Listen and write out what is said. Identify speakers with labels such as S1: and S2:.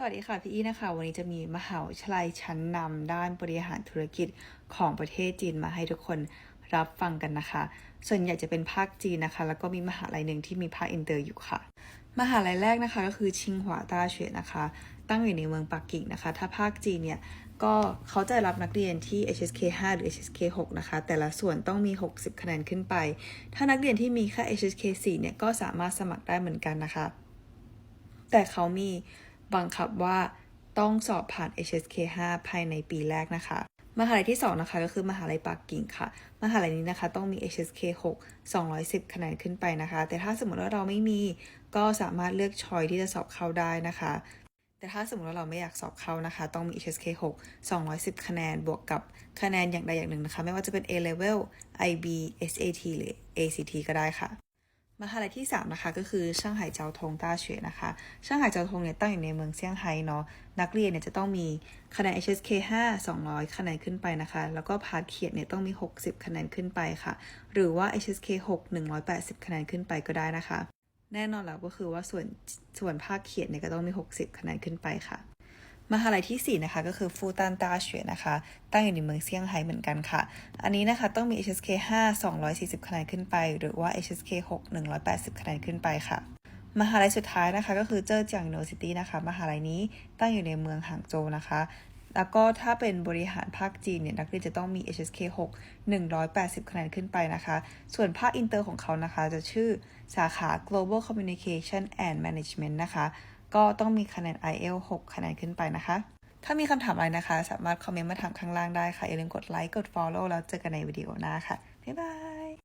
S1: สวัสดีค่ะ พี่อีนะคะ วันนี้จะมีมหาวิทยาลัยชั้นนำด้านบริหารธุรกิจของประเทศจีนมาให้ทุกคนรับฟังกันนะคะ ส่วนใหญ่จะเป็นภาคจีนนะคะ แล้วก็มีมหาลัยหนึ่งที่มีภาคอินเตอร์อยู่ค่ะ มหาลัยแรกนะคะก็คือชิงหัวต้าเฉวยนะคะ ตั้งอยู่ในเมืองปักกิ่งนะคะ ถ้าภาคจีนเนี่ยก็เขาจะรับนักเรียนที่ HSK 5 หรือ HSK 6 นะคะ แต่ละส่วนต้องมี 60 คะแนนขึ้นไป ถ้านักเรียนที่มีแค่ HSK 4 เนี่ยก็สามารถสมัครได้เหมือนกันนะคะ แต่เขามี บังคับว่าต้องสอบผ่าน HSK 5 ภายในปีแรกนะคะ มหาลัยที่ 2 นะคะก็คือมหาลัยปักกิ่งค่ะ มหาลัยนี้นะคะต้องมี HSK 6 210 คะแนนขึ้นไปนะคะ แต่ถ้าสมมติว่าเราไม่มีก็สามารถเลือกชอยที่จะสอบเข้าได้นะคะ แต่ถ้าสมมติว่าเราไม่อยากสอบเข้านะคะ ต้องมี HSK 6 210 คะแนนบวกกับคะแนนอย่างใดอย่างหนึ่งนะคะ ไม่ว่าจะเป็น A level IB SAT หรือ ACT ก็ได้ค่ะ มหาลัยที่ 3 นะคะ ก็คือช่างไหเจ้าทงต้าเฉวยนะคะช่างไหเจ้าทงเนี่ยตั้งอยู่ในเมืองเซี่ยงไฮ้เนาะนักเรียนเนี่ยจะต้องมีคะแนน HSK 5 200 คะแนนขึ้นไปนะคะ แล้วก็พาร์ทเขียนเนี่ยต้องมี 60 คะแนนขึ้นไปค่ะ หรือว่า HSK 6 180 คะแนนขึ้นไปก็ได้นะคะ แน่นอนแล้วก็คือว่าส่วนส่วนภาคเขียนเนี่ยก็ต้องมี 60 คะแนนขึ้นไปค่ะ มหาลัยที่ 4 นะคะ ก็คือฟูตันตาเฉวยนะคะ ตั้งอยู่ในเมืองเซี่ยงไฮ้เหมือนกันค่ะ อันนี้นะคะต้องมี HSK 5 240 คะแนนขึ้นไป หรือว่า HSK 6 180 คะแนนขึ้นไปค่ะ มหาลัยสุดท้ายนะคะก็คือเจอเจียง University นะคะ มหาลัยนี้ตั้งอยู่ในเมืองหางโจวนะคะ แล้วก็ถ้าเป็นบริหารภาคจีนเนี่ยนักเรียนจะต้องมี HSK 6 180 คะแนนขึ้นไปนะคะ ส่วนภาคอินเตอร์ของเขานะคะ จะชื่อสาขา Global Communication and Management นะคะ ก็ต้องมีคะแนน IELTS 6คะแนนขึ้นไปนะคะ ถ้ามีคำถามอะไรนะคะ สามารถคอมเมนต์มาถามข้างล่างได้ค่ะ อย่าลืมกดไลค์ กด follow แล้วเจอกันในวิดีโอหน้าค่ะ บ๊ายบาย